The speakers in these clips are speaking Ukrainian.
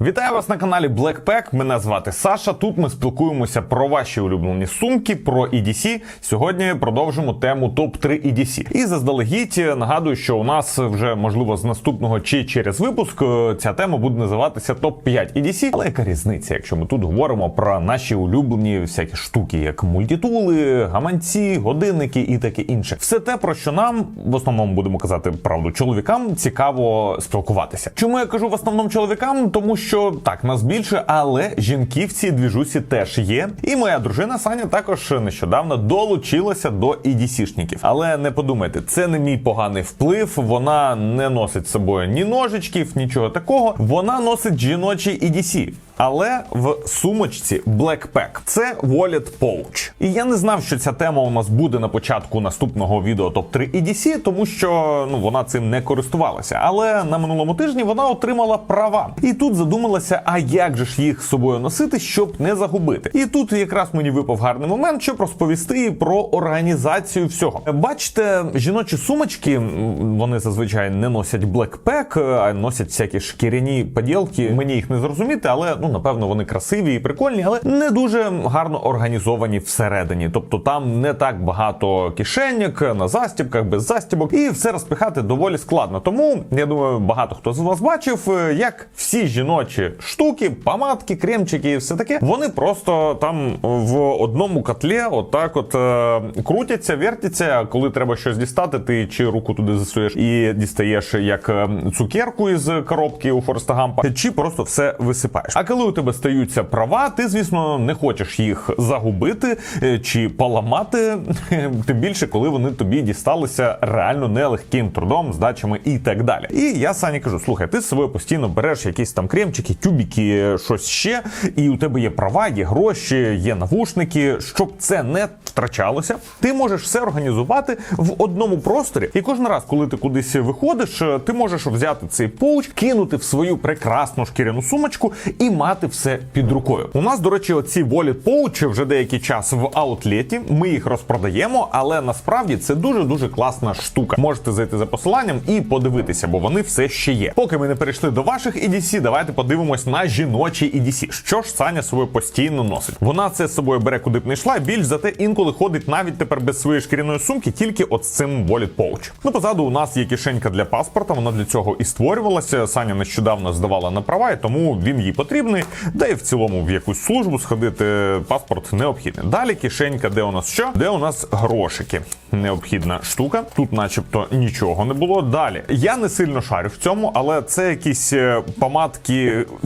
Вітаю вас на каналі Blackpack. Мене звати Саша. Тут ми спілкуємося про ваші улюблені сумки, про EDC. Сьогодні продовжимо тему топ 3 EDC. І заздалегідь нагадую, що у нас вже можливо з наступного чи через випуск е, ця тема буде називатися топ 5 EDC. Але яка різниця, якщо ми тут говоримо про наші улюблені всякі штуки, як мультитули, гаманці, годинники і таке інше. Все те, про що нам в основному будемо казати правду чоловікам, цікаво спілкуватися. Чому я кажу в основному чоловікам? Тому що так нас більше, але жінки в цій двіжусі теж є. І моя дружина Саня також нещодавно долучилася до EDC-шників. Але не подумайте, це не мій поганий вплив. Вона не носить з собою ні ножичків, нічого такого. Вона носить жіночі EDC. Але в сумочці Blackpack. це Wallet Pouch. І я не знав, що ця тема у нас буде на початку наступного відео топ 3 EDC, тому що ну вона цим не користувалася. Але на минулому тижні вона отримала права. І тут задумалася, а як же ж їх з собою носити, щоб не загубити. І тут якраз мені випав гарний момент, щоб розповісти про організацію всього. Бачите, жіночі сумочки вони зазвичай не носять Blackpack, а носять всякі шкіряні поділки. Мені їх не зрозуміти, але ну напевно вони красиві і прикольні, але не дуже гарно організовані всередині. Тобто там не так багато кишеньок на застібках, без застібок, і все розпихати доволі складно. Тому я думаю, багато хто з вас бачив, е, як всі жіночі штуки, помадки, кремчики і все таке, вони просто там в одному котлі, отак, от е, крутяться, вертяться. Коли треба щось дістати, ти чи руку туди засуєш і дістаєш як е, цукерку із коробки у Фореста Гампа, чи просто все висипаєш. А коли у тебе стаються права, ти звісно не хочеш їх загубити е, чи поламати, тим більше, коли вони тобі дісталися реально нелегким трудом, здачами і так далі. І я Сані кажу: слухай, ти з собою постійно береш якісь там кремчики, тюбіки, щось ще, і у тебе є права, є гроші, є навушники. Щоб це не втрачалося, ти можеш все організувати в одному просторі. І кожен раз, коли ти кудись виходиш, е, ти можеш взяти цей поуч, кинути в свою прекрасну шкіряну сумочку і мати все під рукою. У нас, до речі, оці Wallet Pouch вже деякий час в аутлеті. Ми їх розпродаємо, але насправді це дуже дуже класна штука. Можете зайти за посиланням і подивитися, бо вони все ще є. Поки ми не перейшли до ваших EDC, давайте подивимось на жіночі EDC. Що ж Саня собою постійно носить? Вона це з собою бере куди б не йшла. Більш зате інколи ходить навіть тепер без своєї шкіряної сумки, тільки от з цим Wallet Pouch. Ну позаду у нас є кишенька для паспорта. Вона для цього і створювалася. Саня нещодавно здавала на права, і тому він їй потрібний. Де і в цілому в якусь службу сходити паспорт необхідний. Далі кишенька, де у нас що? Де у нас грошики? Необхідна штука. Тут, начебто, нічого не було. Далі я не сильно шарю в цьому, але це якісь е, помадки.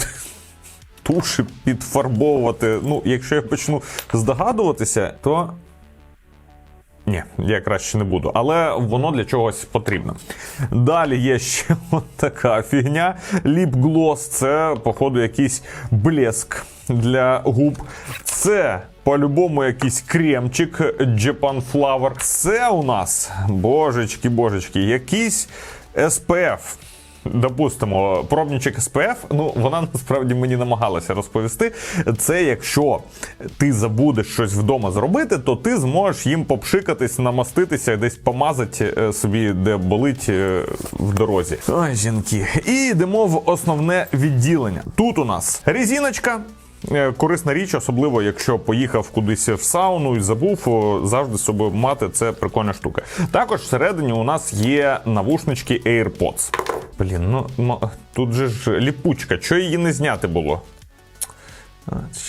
Туші підфарбовувати. Ну, якщо я почну здогадуватися, то ні, я краще не буду, але воно для чогось потрібно. Далі є ще от така фігня. Ліп глос це, походу, якийсь блеск для губ. Це. По-любому якийсь кремчик Japan Flower. Це у нас, божечки, божечки, якийсь SPF. Допустимо, пробничок СПФ, ну вона насправді мені намагалася розповісти. Це якщо ти забудеш щось вдома зробити, то ти зможеш їм попшикатись, намаститися, десь помазати е, собі, де болить е, в дорозі. Ой, жінки. І йдемо в основне відділення. Тут у нас резиночка. Е, Корисна річ, особливо якщо поїхав кудись в сауну і забув, завжди з мати це прикольна штука. Також всередині у нас є навушнички AirPods. Блін, ну тут же ж ліпучка, що її не зняти було?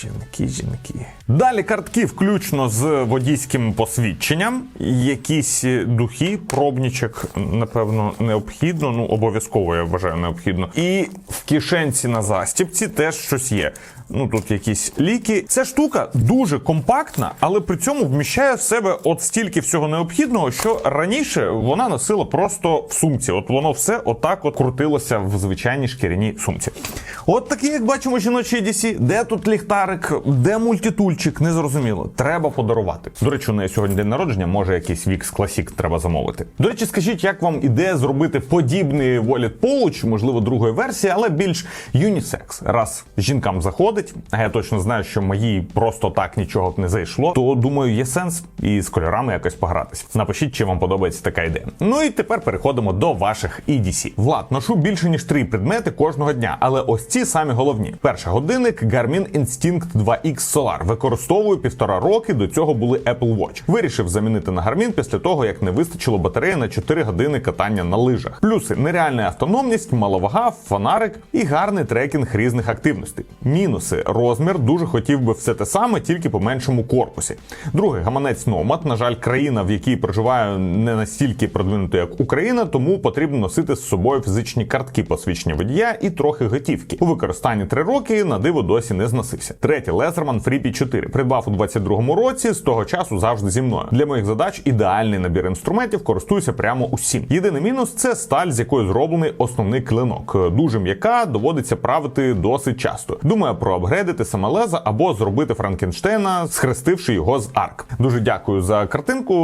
Жінки, жінки. Далі картки, включно з водійським посвідченням. Якісь духи, пробничок, напевно, необхідно. Ну, обов'язково я вважаю необхідно. І в кишенці на застібці теж щось є. Ну тут якісь ліки. Ця штука дуже компактна, але при цьому вміщає в себе от стільки всього необхідного, що раніше вона носила просто в сумці. От воно все отак от крутилося в звичайній шкіряній сумці. От такі, як бачимо, жіночі DC. Де тут тут ліхтарик, де мультитульчик, не зрозуміло. Треба подарувати. До речі, у неї сьогодні день народження, може якийсь Vix Classic треба замовити. До речі, скажіть, як вам ідея зробити подібний Wallet Pouch, можливо, другої версії, але більш юнісекс. Раз жінкам заходить, а я точно знаю, що моїй просто так нічого б не зайшло, то думаю, є сенс і з кольорами якось погратись. Напишіть, чи вам подобається така ідея. Ну і тепер переходимо до ваших EDC. Влад, ношу більше ніж три предмети кожного дня, але ось ці самі головні. Перший годинник Garmin Instinct 2X Solar. Використовую півтора роки. До цього були Apple Watch. Вирішив замінити на Garmin після того, як не вистачило батареї на 4 години катання на лижах. Плюси нереальна автономність, маловага, фонарик і гарний трекінг різних активностей. Мінуси розмір дуже хотів би все те саме, тільки по меншому корпусі. Другий гаманець Nomad. На жаль, країна, в якій проживаю, не настільки продвинута, як Україна, тому потрібно носити з собою фізичні картки посвідчення водія і трохи готівки. У використанні 3 роки на диво досі не зносився. Третій Лезерман Free 4 придбав у 22-му році. З того часу завжди зі мною. Для моїх задач ідеальний набір інструментів користуюся прямо усім. Єдиний мінус це сталь, з якої зроблений основний клинок. Дуже м'яка, доводиться правити досить часто. Думаю про апгрейдити саме леза або зробити Франкенштейна, схрестивши його з арк. Дуже дякую за картинку.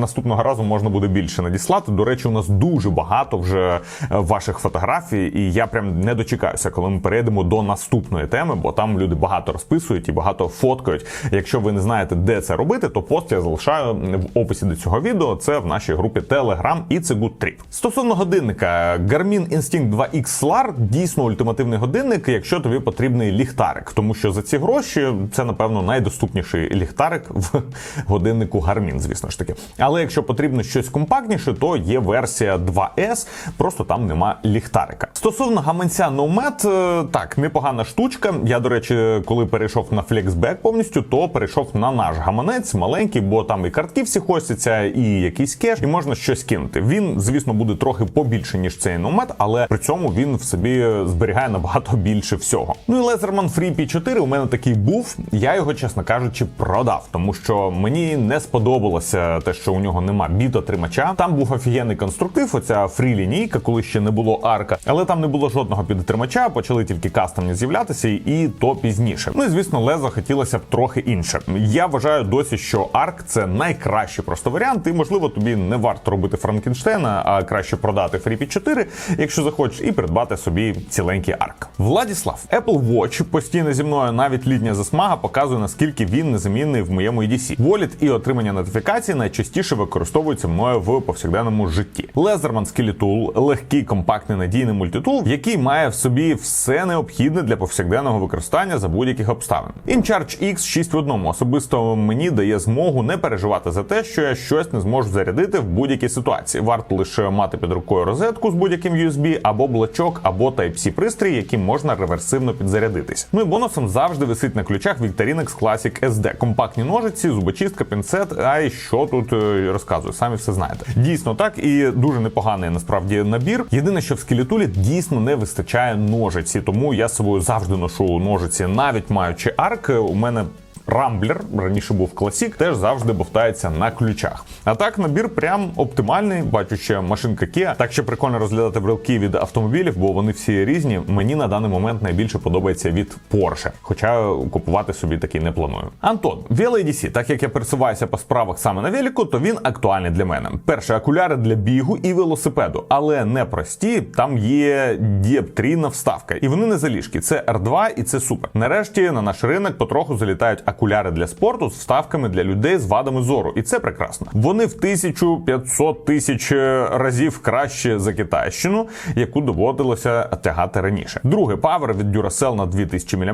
Наступного разу можна буде більше надіслати. До речі, у нас дуже багато вже е, ваших фотографій, і я прям не дочекаюся, коли ми перейдемо до наступної теми, бо там люди багато розписують і багато фоткають. Якщо ви не знаєте, де це робити, то пост я залишаю в описі до цього відео. Це в нашій групі Telegram і це Trip. Стосовно годинника, Garmin Instinct 2X Solar дійсно ультимативний годинник, якщо тобі потрібний ліхтарик, тому що за ці гроші це напевно найдоступніший ліхтарик в годиннику Garmin, звісно ж таки. Але якщо потрібно щось компактніше, то є версія 2S, просто там нема ліхтарика. Стосовно гаманця Nomad, е, так, непогана штучка. Я, до речі, коли перейшов на Flexback повністю, то перейшов на наш гаманець маленький, бо там і картки всі хостяться, і якийсь кеш, і можна щось кинути. Він, звісно, буде трохи побільше, ніж цей Nomad, але при цьому він в собі зберігає набагато більше всього. Ну і Laserman Free P4 у мене такий був. Я його, чесно кажучи, продав, тому що мені не сподобалося те, що у нього нема бітотримача. Там був офігенний конструктив, оця фрі лінійка, коли ще не було арка, але там не було жодного підтримача, почали тільки кастомні з'являтися, і то пізніше. Ну і звісно, лезо хотілося б трохи інше. Я вважаю досі, що арк це найкращий просто варіант, і можливо тобі не варто робити Франкенштейна, а краще продати FreeP 4, якщо захочеш, і придбати собі ціленький арк. Владіслав, Apple Watch постійно зі мною навіть літня засмага показує наскільки він незамінний в моєму EDC. Wallet і отримання нотифікацій найчастіше використовуються мною в повсякденному житті. Лезерман Skeletool – легкий, компактний, надійний мультитул, який має в собі все необхідне для повсякденного використання за будь-яких обставин. InCharge X 6 в одному особисто мені дає змогу не переживати за те, що я щось не зможу зарядити в будь-якій ситуації. Варто лише мати під рукою розетку з будь-яким USB, або блочок, або Type-C пристрій, яким можна реверсивно підзарядитись. Ну і бонусом завжди висить на ключах Victorinox Classic SD. Компактні ножиці, зубочистка, пінцет. А й що тут е, розказую, самі все знаєте. Дійсно так і дуже непоганий насправді набір. Єдине, що в скелетулі дійсно не вистачає ножиці, тому я собою завжди ношу ножиці, навіть маючи арк. У мене Рамблер, раніше був класік, теж завжди бовтається на ключах. А так набір прям оптимальний. Бачу ще машинка Kia. Так ще прикольно розглядати брелки від автомобілів, бо вони всі різні. Мені на даний момент найбільше подобається від Porsche, хоча купувати собі такий не планую. Антон, VLADC, так як я пересуваюся по справах саме на велику, то він актуальний для мене. Перше окуляри для бігу і велосипеду, але не прості. Там є діоптрійна вставка, і вони не заліжки. Це R2 і це супер. Нарешті на наш ринок потроху залітають окуляри для спорту з вставками для людей з вадами зору, і це прекрасно. Вони в 1500 тисяч разів краще за китайщину, яку доводилося тягати раніше. Друге Power від Duracell на 2000 мАч.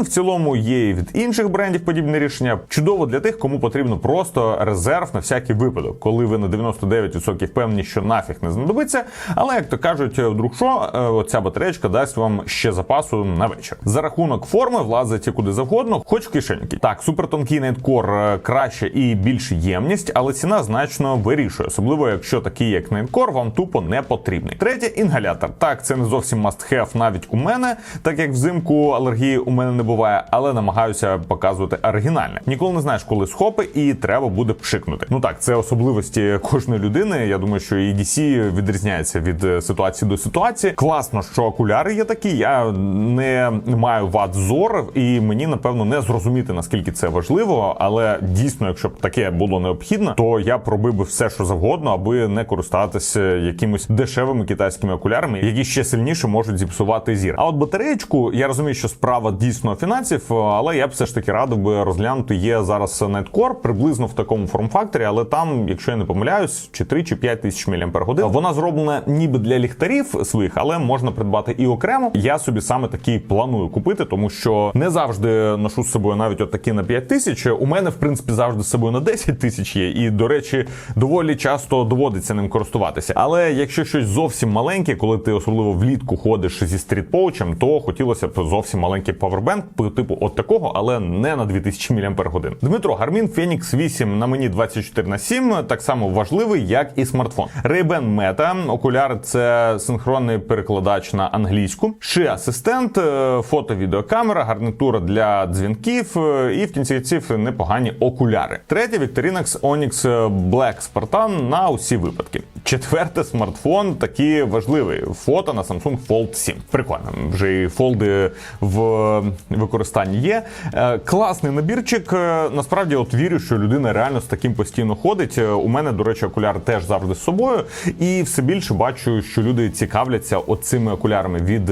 В цілому є і від інших брендів подібне рішення. Чудово для тих, кому потрібно просто резерв на всякий випадок, коли ви на 99% впевнені, що нафіг не знадобиться. Але як то кажуть, вдруг що, е, оця батареечка дасть вам ще запасу на вечір. За рахунок форми влазить куди завгодно, хоч в кишеньки. Так, супертонкий найткор е, краще і більш ємність, але ціна значно вирішує, особливо якщо такий як найткор вам тупо не потрібний. Третє інгалятор. Так, це не зовсім must have навіть у мене, так як взимку алергії у мене не буває, але намагаюся показувати оригінальне. Ніколи не знаєш, коли схопи, і треба буде пшикнути. Ну так, це особливості кожної людини. Я думаю, що і DC відрізняється від е, ситуації до ситуації. Класно, що окуляри є такі. Я не маю вад зор, і мені напевно не зрозуміти наскільки це важливо. Але дійсно, якщо б таке було необхідно, то я б робив би все, що завгодно, аби не користатися якимись дешевими китайськими окулярами, які ще сильніше можуть зіпсувати зір. А от батареєчку, я розумію, що справа дійсно фінансів, але я б все ж таки радив би розглянути. Є зараз Nightcore приблизно в такому форм-факторі, але там, якщо я не помиляюсь, чи 3 чи 5 тисяч мАч. Вона зроблена ніби для ліхтарів своїх, але можна придбати і окремо. Я собі саме такий планую купити, тому що не завжди ношу з собою навіть от такі на 5 тисяч. У мене в принципі завжди з собою на 10 тисяч є, і до речі, доволі часто доводиться ним користуватися. Але якщо щось зовсім маленьке, коли ти особливо влітку ходиш зі стрітпоучем, то хотілося б зовсім маленький павербенк по типу от такого, але не на 2000 мАч. Дмитро Garmin Fenix 8 на мені 24 на 7 так само важливий, як і смартфон. Ray-Ban Meta, окуляр це синхронний перекладач на англійську. Ши асистент, е, фото-відеокамера, гарнитура для дзвінків і в кінці кінців непогані окуляри. Третє Victorinox Onyx Black Spartan на усі випадки. Четверте смартфон такий важливий. Фото на Samsung Fold 7. Прикольно, вже і фолди в використанні є. Е, Класний набірчик. Е, Насправді, от вірю, що людина реально з таким постійно ходить. Е, У мене, до речі, окуляр теж завжди з собою. І все більше бачу, що люди цікавляться оцими окулярами від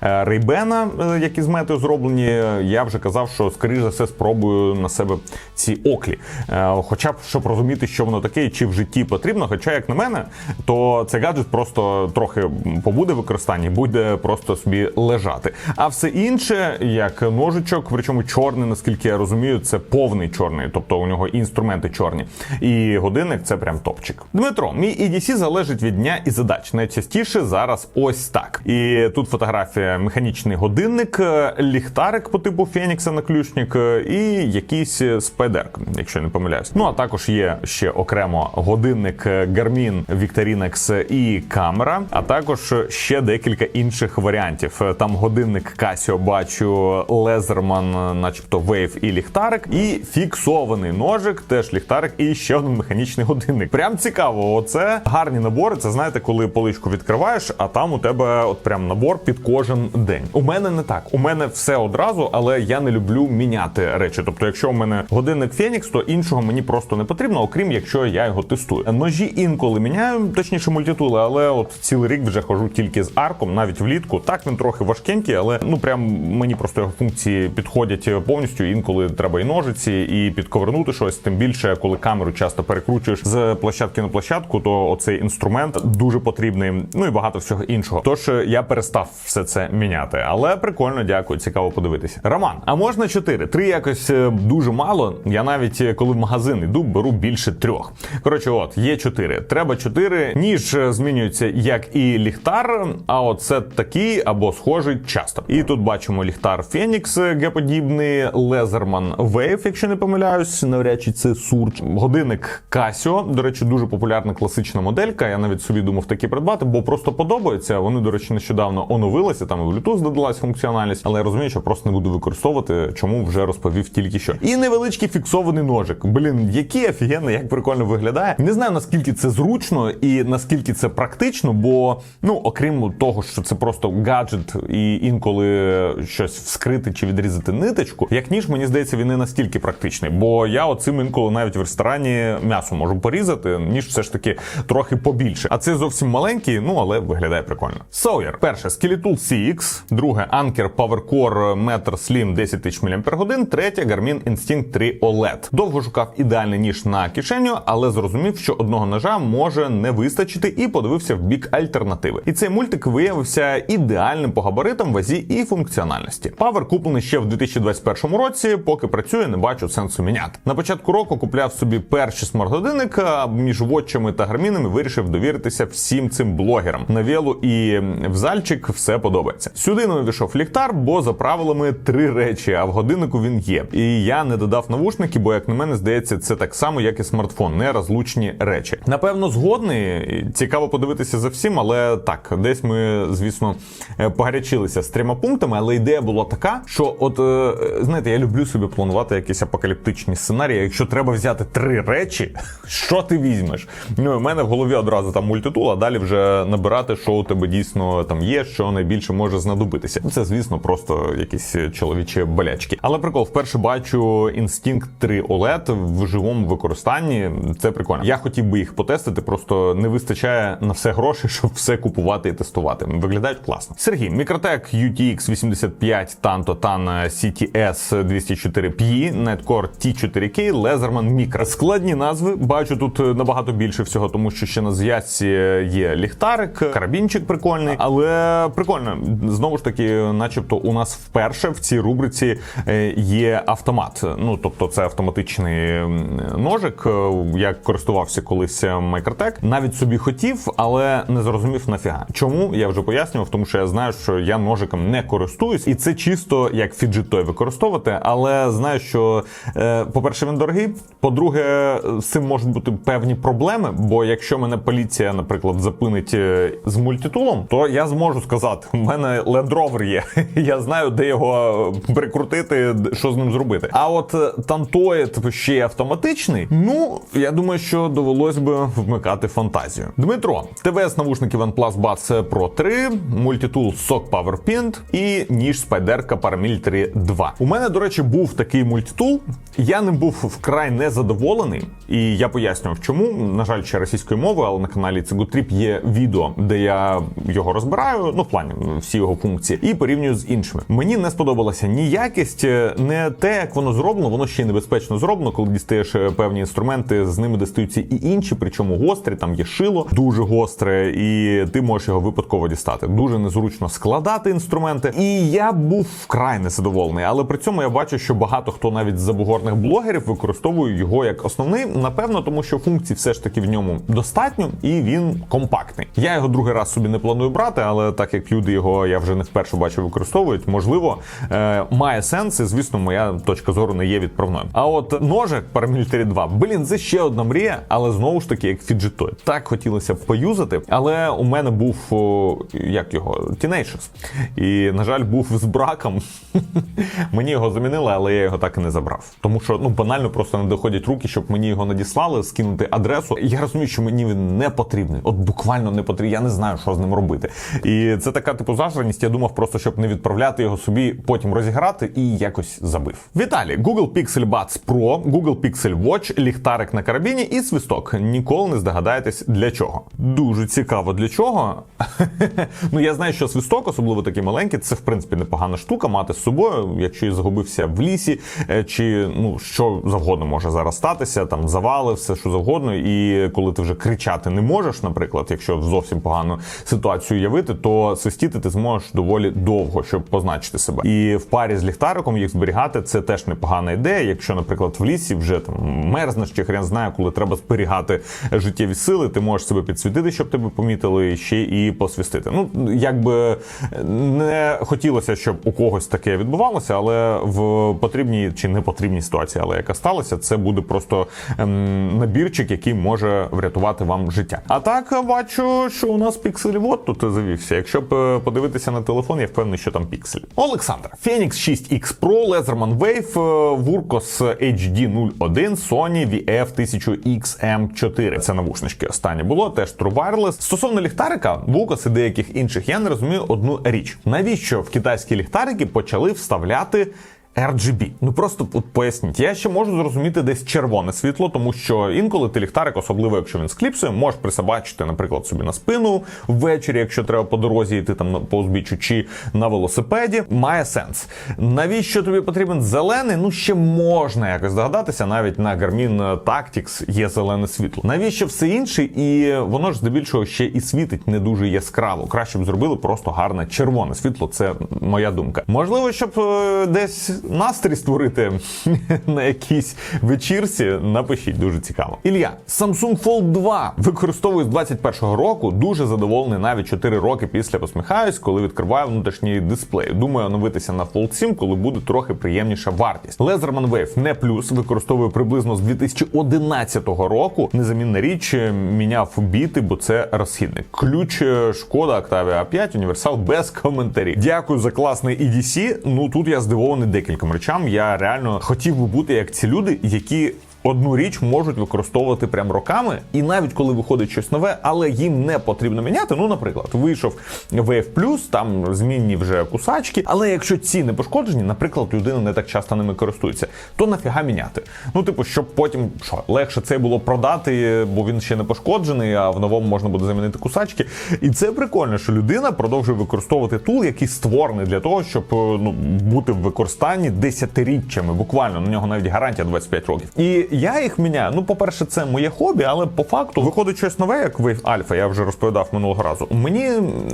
Рейбена, які з метою зроблені. Я вже казав, що скоріш за все спробую на себе ці оклі. Е, Хоча б щоб розуміти, що воно таке чи в житті потрібно. Хоча, як на мене, то цей гаджет просто трохи побуде в використанні, буде просто собі лежати. А все інше, як ножичок, причому чорний, наскільки я розумію, це повний чорний, тобто у нього інструменти чорні. І годинник це прям топчик. Дмитро, мій EDC залежить від дня і задач. Найчастіше зараз ось так. І тут фотографія механічний годинник, ліхтарик по типу Фенікса наключник і якийсь спайдерк, якщо не помиляюсь. Ну а також є ще окремо годинник Garmin Victorinox і камера, а також ще декілька інших варіантів. Там годинник Casio бачу, Leatherman, начебто Wave і ліхтарик, і фіксований ножик, теж ліхтарик, і ще один механічний годинник. Прям цікаво. Оце гарні набори. Це знаєте, коли поличку відкриваєш, а там у тебе от прям набор під кожен день. У мене не так. У мене все одразу, але я не люблю міняти речі. Тобто, якщо у мене годинник Фенікс, то іншого мені просто не потрібно, окрім якщо я його тестую. Ножі інколи міняю, точніше мультитули, але от цілий рік вже хожу тільки з арком, навіть влітку. Так він трохи важкенький, але ну прям мені просто його функції підходять повністю. Інколи треба і ножиці, і підковернути щось. Тим більше, коли камеру часто перекручуєш з площадки на площадку, то оцей інструмент дуже потрібний. Ну і багато всього іншого. Тож я перестав все це міняти. Але прикольно, дякую, цікаво подивитися. Роман, а можна чотири? Три якось е, дуже мало. Я навіть е, коли в магазин йду, беру більше трьох. Коротше, от є чотири. Треба чотири. Ніж е, змінюється як і ліхтар, а от це такий або схожий часто. І тут бачимо ліхтар Фенікс Г-подібний, Лезерман Wave, якщо не помиляюсь, навряд чи це сурч. Годинник Casio, до речі, дуже популярна класична моделька. Я навіть собі думав такі придбати, бо просто подобається. Вони, до речі, нещодавно оновилися. Там і Bluetooth додалась функціональність, але я розумію, що просто не буду використовувати, чому вже розповів тільки що. І невеличкий фіксований ножик. Блін, який офігенний, як прикольно виглядає. Не знаю наскільки це зручно і наскільки це практично, бо ну, окрім того, що це просто гаджет і інколи щось вскрити чи відрізати ниточку, як ніж мені здається, він не настільки практичний. Бо я оцим інколи навіть в ресторані м'ясо можу порізати, ніж все ж таки трохи побільше. А це зовсім маленький, ну але виглядає прикольно. Sawyer. перше Skeletal CX, друге Anker PowerCore Meter Slim 10 тисяч мАч, третє Garmin Instinct 3 OLED. Довго шукав ідеальний ніж на кишеню, але зрозумів, що одного ножа може не вистачити, і подивився в бік альтернативи. І цей мультик виявився ідеальним по габаритам, вазі і функціональності. Павер куплений ще в 2021 році, поки працює, не бачу сенсу міняти. На початку року купляв собі перший смарт-годинник, між вотчами та гармінами вирішив довіритися всім цим блогерам. На велу і зальчик все подобається. Сюди не увійшов ліхтар, бо за правилами три речі. А в годиннику він він є. І я не додав навушники, бо як на мене здається, це так само, як і смартфон, не розлучні речі. Напевно, згодний. Цікаво подивитися за всім, але так, десь ми, звісно, е, погарячилися з трьома пунктами. Але ідея була така, що, от е, знаєте, я люблю собі планувати якісь апокаліптичні сценарії. Якщо треба взяти три речі, що ти візьмеш? Ну, у мене в голові одразу там мультитул, а далі вже набирати, що у тебе дійсно там є, що найбільше може знадобитися. Це, звісно, просто якісь чоловічі болячки. Але прикол, вперше бачу Instinct 3 OLED в живому використанні. Це прикольно. Я хотів би їх потестити, просто не вистачає на все грошей, щоб все купувати і тестувати. Виглядають класно. Сергій, Мікротек UTX 85 Tanto Tan CTS 204P, Netcore T4K, Leatherman Micro. Складні назви. Бачу тут набагато більше всього, тому що ще на зв'язці є ліхтарик, карабінчик прикольний, але прикольно. Знову ж таки, начебто, у нас вперше в цій рубриці е, є автомат. Ну тобто, це автоматичний ножик. Е, Я користувався колись Microtech. Навіть собі хотів, але не зрозумів нафіга. Чому я вже пояснював, тому що я знаю, що я ножиком не користуюсь, і це чисто як фіджит-той використовувати. Але знаю, що е, по-перше, він дорогий. По-друге, з цим можуть бути певні проблеми. Бо якщо мене поліція, наприклад, запинить е, з мультитулом, то я зможу сказати: у мене Land Rover є. Я знаю, де його прикрутити, що з ним зробити. А от е, тантоїд ще й автоматичний. Ну я думаю, що довелось би вмикати фантазію. Дмитро, ТВС навушники OnePlus Buds Pro 3, мультитул SOC Power і ніж спайдерка Paramilitary 2. У мене, до речі, був такий мультитул. Я ним був вкрай незадоволений, і я пояснював, чому. На жаль, ще російською мовою, але на каналі Цигутріп є відео, де я його розбираю, ну в плані всі його функції, і порівнюю з іншими. Мені не сподобалася ні якість, не те, як воно зроблено, воно ще й небезпечно зроблено, коли дістаєш е, певні інструменти, з ними дістаються і інші, причому гострі, там є шило дуже гостре, і ти можеш його випадково дістати. Дуже незручно складати інструменти. І я був вкрай незадоволений, але при цьому я бачу, що багато хто навіть з забугорних блогерів використовує його як основний. Напевно, тому що функцій все ж таки в ньому достатньо, і він компактний. Я його другий раз собі не планую брати, але так як люди його я вже не вперше бачу використовують, можливо, е, має сенс, і звісно, моя точка зору не є відправною. А от ножик Paramilitary 2, блін, це ще одна мрія, але знову ж таки, як фіджетой. Так хотілося б поюзати, але у мене був як його Tenacious. І, на жаль, був з браком. мені його замінили, але я його так і не забрав. Тому що ну банально просто не доходять руки, щоб мені його надіслали, скинути адресу. Я розумію, що мені він не потрібний. От буквально не потрібний. Я не знаю, що з ним робити. І це така типу зажраність. Я думав просто, щоб не відправляти його собі, потім розіграти і якось забив. Віталій, Google Pixel Buds Pro, Google Pixel Watch, ліхтарик на карабіні і свисток. Ніколи не здогадаєтесь для чого. Дуже цікаво для чого. ну я знаю, що свисток, особливо такий маленький, це в принципі непогана штука мати з собою, якщо я загубився в лісі, е, чи ну що завгодно може зараз статися, там завали, все що завгодно. І коли ти вже кричати не можеш, наприклад, якщо зовсім погану ситуацію явити, то свистіти ти зможеш доволі довго, щоб позначити себе. І в парі з ліхтариком їх зберігати це теж непогана ідея. Якщо, наприклад, в лісі вже там мерзнеш чи хрен знає, коли треба зберігати життєві сили, ти можеш себе підсвітити, щоб тебе помітили, ще і посвістити. Ну якби не хотілося, щоб у когось таке відбувалося, але в потрібній чи не потрібній ситуації, але яка сталася, це буде просто ем, набірчик, який може врятувати вам життя. А так бачу, що у нас пікселівод тут завівся. Якщо б е, подивитися на телефон, я впевнений, що там піксель. Олександр, Phoenix 6X Pro, Leatherman Wave, е, Vurkos HD 01, Sony VF1000XM4. Це навушнички останнє було, теж True Wireless. Стосовно ліхтарика, Vukos і деяких інших, я не розумію одну річ. Навіщо в китайські ліхтарики почали вставляти RGB. Ну просто от поясніть. Я ще можу зрозуміти десь червоне світло, тому що інколи ти ліхтарик, особливо якщо він з кліпсою, можеш присобачити, наприклад, собі на спину ввечері, якщо треба по дорозі йти там по узбіччю чи на велосипеді. Має сенс. Навіщо тобі потрібен зелений? Ну ще можна якось догадатися. Навіть на Garmin Tactics є зелене світло. Навіщо все інше? І воно ж здебільшого ще і світить не дуже яскраво. Краще б зробили просто гарне червоне світло. Це моя думка. Можливо, щоб е, десь настрій створити на якійсь вечірці, напишіть, дуже цікаво. Ілля, Samsung Fold 2 використовую з 21-го року. Дуже задоволений навіть 4 роки після посміхаюсь, коли відкриваю внутрішній дисплей. Думаю оновитися на Fold 7, коли буде трохи приємніша вартість. Leatherman Wave не плюс використовую приблизно з 2011 року. Незамінна річ міняв біти, бо це розхідник. Ключ е, шкода Octavia A5 універсал без коментарів. Дякую за класний EDC. Ну тут я здивований декільком речам. Я реально хотів би бути як ці люди, які. Одну річ можуть використовувати прям роками, і навіть коли виходить щось нове, але їм не потрібно міняти. Ну, наприклад, вийшов Plus, там змінні вже кусачки. Але якщо ці не пошкоджені, наприклад, людина не так часто ними користується, то нафіга міняти. Ну, типу, щоб потім що легше це було продати, бо він ще не пошкоджений, а в новому можна буде замінити кусачки. І це прикольно, що людина продовжує використовувати тул, який створений для того, щоб ну бути в використанні десятиріччями. Буквально на нього навіть гарантія 25 років. І я їх міняю. Ну, по-перше, це моє хобі, але по факту виходить щось нове, як Wave Alpha, я вже розповідав минулого разу. Мені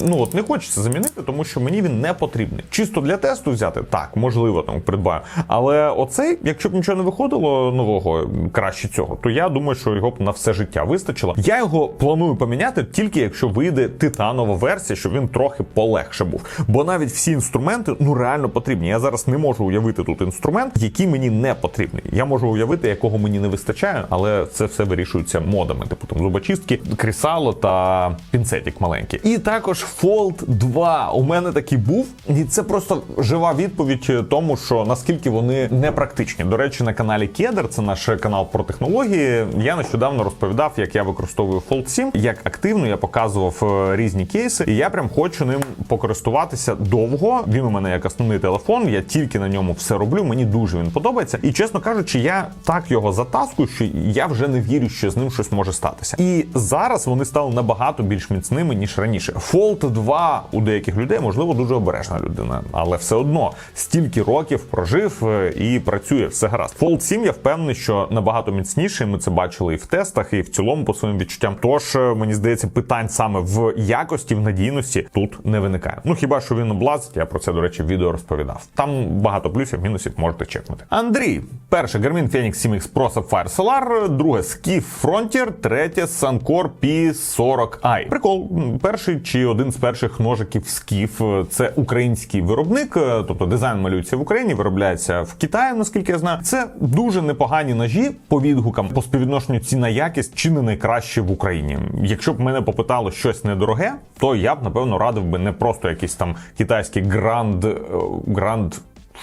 ну от не хочеться замінити, тому що мені він не потрібний. Чисто для тесту взяти, так, можливо, там придбаю. Але оцей, якщо б нічого не виходило нового, краще цього, то я думаю, що його б на все життя вистачило. Я його планую поміняти тільки якщо вийде титанова версія, щоб він трохи полегше був. Бо навіть всі інструменти ну реально потрібні. Я зараз не можу уявити тут інструмент, який мені не потрібний. Я можу уявити, якого мені не вистачає, але це все вирішується модами, типу там зубочистки, крісало та пінцетик маленький. І також Fold 2 у мене такий був, і це просто жива відповідь тому, що наскільки вони непрактичні. До речі, на каналі Кедр, це наш канал про технології. Я нещодавно розповідав, як я використовую Fold 7, як активно я показував е, різні кейси, і я прям хочу ним покористуватися довго. Він у мене як основний телефон. Я тільки на ньому все роблю. Мені дуже він подобається. І чесно кажучи, я так його затаскую, що я вже не вірю, що з ним щось може статися. І зараз вони стали набагато більш міцними ніж раніше. Fold 2 у деяких людей можливо дуже обережна людина, але все одно стільки років прожив е, і працює все гаразд. Fold 7 я впевнений, що набагато міцніший. Ми це бачили і в тестах, і в цілому по своїм відчуттям. Тож е, мені здається, питань саме в якості, в надійності тут не виникає. Ну хіба що він облазить? Я про це до речі в відео розповідав. Там багато плюсів, мінусів можете чекнути. Андрій, перше Garmin Fenix 7X Pro Sapphire Solar, друге Skiff Frontier, третє Suncor P40i. Прикол, перший чи один з перших ножиків Skiff – це український виробник, е, тобто дизайн малюється в Україні, виробляється в Китаї, наскільки я знаю. Це дуже непогані ножі по відгукам по співвідношенню ціна якість чи не найкраще в Україні. Якщо б мене попитало щось недороге, то я б напевно радив би не просто якийсь там китайський гранд е, гранд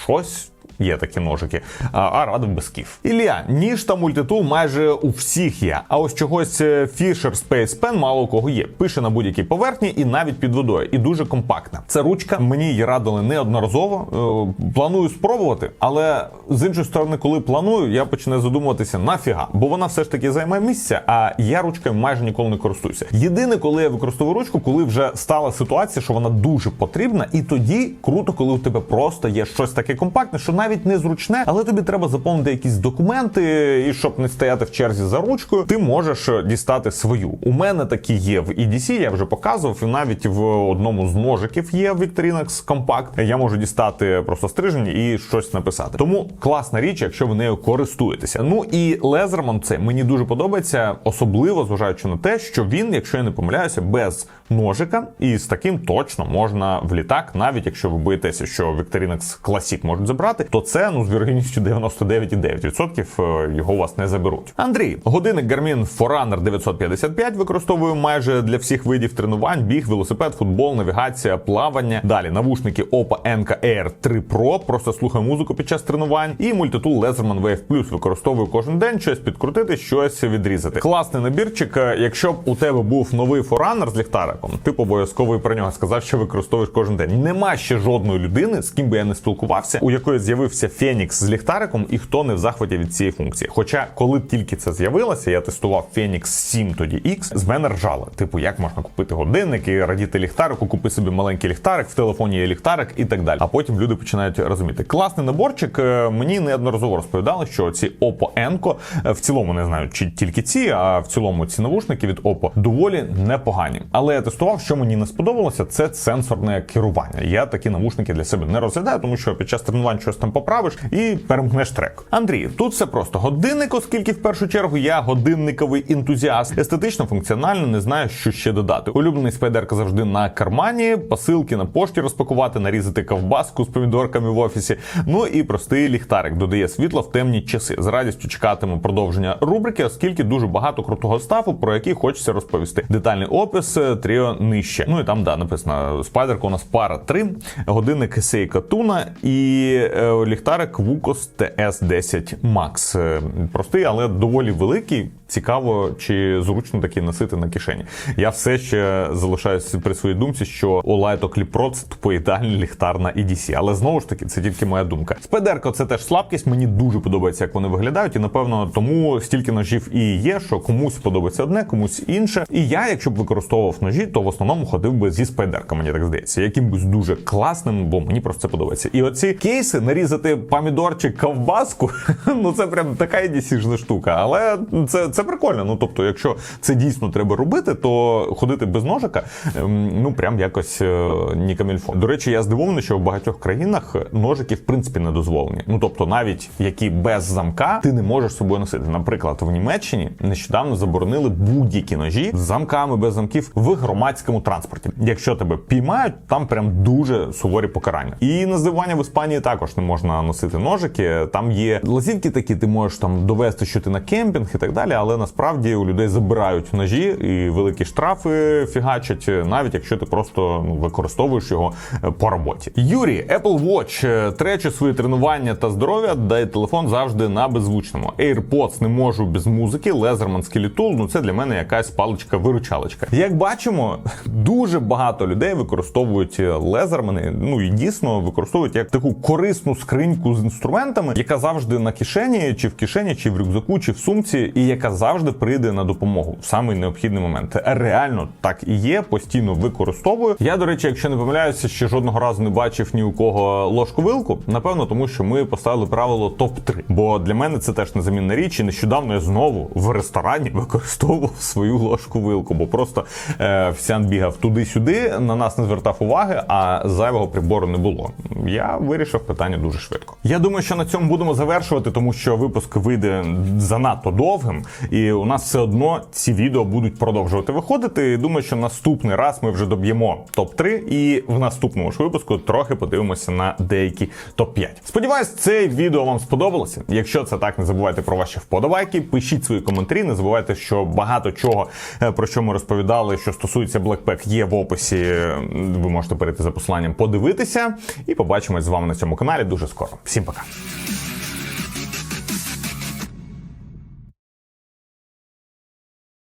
щось. Є такі ножики, а, радив би скіф. Ілля, ніж та мультитул майже у всіх є. А ось чогось е, Fisher Space Pen мало у кого є. Пише на будь-якій поверхні і навіть під водою. І дуже компактна. Це ручка, мені її радили неодноразово. Е, Планую спробувати, але з іншої сторони, коли планую, я починаю задумуватися нафіга, бо вона все ж таки займає місце, а я ручкою майже ніколи не користуюся. Єдине, коли я використовую ручку, коли вже стала ситуація, що вона дуже потрібна, і тоді круто, коли у тебе просто є щось таке компактне, що навіть не зручне, але тобі треба заповнити якісь документи, і щоб не стояти в черзі за ручкою, ти можеш е, дістати свою. У мене такі є в EDC, я вже показував, і навіть в одному з ножиків є Victorinox Compact. Я можу дістати просто стрижень і щось написати. Тому класна річ, якщо ви нею користуєтеся. Ну і Лезерман це мені дуже подобається, особливо зважаючи на те, що він, якщо я не помиляюся, без ножика, і з таким точно можна в літак, навіть якщо ви боїтеся, що Victorinox Classic можуть забрати, то це ну з вірогідністю 99,9% е, його у вас не заберуть. Андрій, годинник Garmin Forerunner 955 використовую майже для всіх видів тренувань: біг, велосипед, футбол, навігація, плавання. Далі навушники Oppo Enka Air 3 Pro, просто слухаю музику під час тренувань. І мультитул Leatherman Wave Plus використовую кожен день, щось підкрутити, щось відрізати. Класний набірчик. Е, Якщо б у тебе був новий Forerunner з ліхтариком, ти б обов'язково про нього сказав, що використовуєш кожен день. Нема ще жодної людини, з ким би я не спілкувався, у якої з'явився Фенікс з ліхтариком, і хто не в захваті від цієї функції. Хоча, коли тільки це з'явилося, я тестував Фенікс 7 тоді X, з мене ржали. Типу, як можна купити годинник і радіти ліхтарику, купи собі маленький ліхтарик, в телефоні є ліхтарик і так далі. А потім люди починають розуміти. Класний наборчик. Е, Мені неодноразово розповідали, що ці Oppo Enco, е, в цілому не знаю, чи тільки ці, а в цілому ці навушники від Oppo доволі непогані. Але я тестував, що мені не сподобалося, це сенсорне керування. Я такі навушники для себе не розглядаю, тому що під час тренувань щось там часом поправиш і перемкнеш трек. Андрій, тут все просто годинник, оскільки в першу чергу я годинниковий ентузіаст. Естетично, функціонально не знаю, що ще додати. Улюблений спайдерка завжди на кармані, посилки на пошті розпакувати, нарізати ковбаску з помідорками в офісі. Ну і простий ліхтарик додає світла в темні часи. З радістю чекатиму продовження рубрики, оскільки дуже багато крутого стафу, про який хочеться розповісти. Детальний опис е, тріо нижче. Ну і там да написано спайдерка. У нас пара 3, годинник Seiko Tuna і е, ліхтарик Вукос TS10 Max. Е, Простий, але доволі великий. Цікаво, чи зручно таки носити на кишені. Я все ще залишаюся при своїй думці, що Clip Pro – це тупо ідеальний ліхтар на EDC. Але знову ж таки, це тільки моя думка. Спайдерка це теж слабкість. Мені дуже подобається, як вони виглядають, і напевно тому стільки ножів і є, що комусь подобається одне, комусь інше. І я, якщо б використовував ножі, то в основному ходив би зі спайдерка. Мені так здається, якимось дуже класним, бо мені просто це подобається. І оці кейси нарізати помідорчик ковбаску, ну це прям така EDC-жна штука. Але це, це прикольно. Ну тобто, якщо це дійсно треба робити, то ходити без ножика, ем, ну прям якось е, ні камільфо. До речі, я здивований, що в багатьох країнах ножики в принципі не дозволені. Ну тобто, навіть які без замка ти не можеш з собою носити. Наприклад, в Німеччині нещодавно заборонили будь-які ножі з замками без замків в громадському транспорті. Якщо тебе піймають, там прям дуже суворі покарання. І на здивування в Іспанії також не можна носити ножики. Там є лазівки такі, ти можеш там довести, що ти на кемпінг і так далі. Але насправді у людей забирають ножі і великі штрафи фігачать, навіть якщо ти просто ну, використовуєш його е, по роботі. Юрій, Apple Watch е, трече свої тренування та здоров'я, дає телефон завжди на беззвучному. AirPods не можу без музики. Лезерман Skeletal, ну це для мене якась паличка-виручалочка. Як бачимо, дуже багато людей використовують лезермани. Ну і дійсно використовують як таку корисну скриньку з інструментами, яка завжди на кишені, чи в кишені, чи в рюкзаку, чи в сумці, і яка завжди прийде на допомогу в самий необхідний момент. Реально так і є, постійно використовую. Я, до речі, якщо не помиляюся, ще жодного разу не бачив ні у кого ложку вилку. Напевно, тому що ми поставили правило топ 3 Бо для мене це теж незамінна річ. І нещодавно я знову в ресторані використовував свою ложку вилку, бо просто е, всян бігав туди-сюди, на нас не звертав уваги, а зайвого прибору не було. Я вирішив питання дуже швидко. Я думаю, що на цьому будемо завершувати, тому що випуск вийде занадто довгим, і у нас все одно ці відео будуть продовжувати виходити. І Думаю, що наступний раз ми вже доб'ємо топ 3 і в наступному ж випуску трохи подивимося на деякі топ 5 Сподіваюсь, це відео вам сподобалося. Якщо це так, не забувайте про ваші вподобайки, пишіть свої коментарі. Не забувайте, що багато чого е, про що ми розповідали, що стосується Blackpack, є в описі. Ви можете перейти за посиланням, подивитися, і побачимось з вами на цьому каналі дуже скоро. Всім пока.